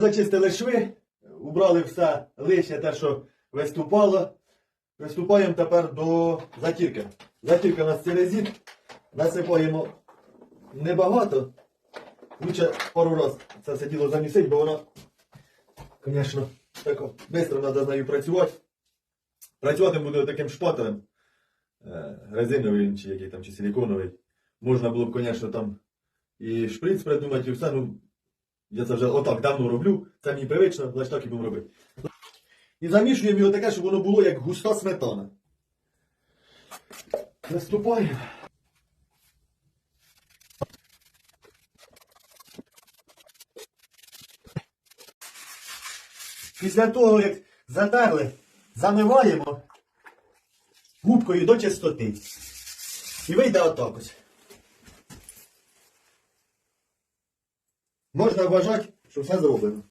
Зачистили шви, убрали все лишнє, те, що виступало. Приступаємо тепер до затірки. Затірка у нас церезит. Насипаємо небагато. Лучше пару раз це все діло замісить, бо воно, звісно, швидко треба з нею працювати. Працювати буду таким шпателем. е, Резиновий чи який там, чи силіконовий. Можна було б, звісно, там і шприц придумати, і все. Ну, я це вже отак давно роблю, це мені привично, значить так і будемо робити. І замішуємо його таке, щоб воно було як густа сметана. Приступаємо. Після того, як затерли, замиваємо губкою до чистоти. І вийде отак ось. Можна вважати, що все зроблено.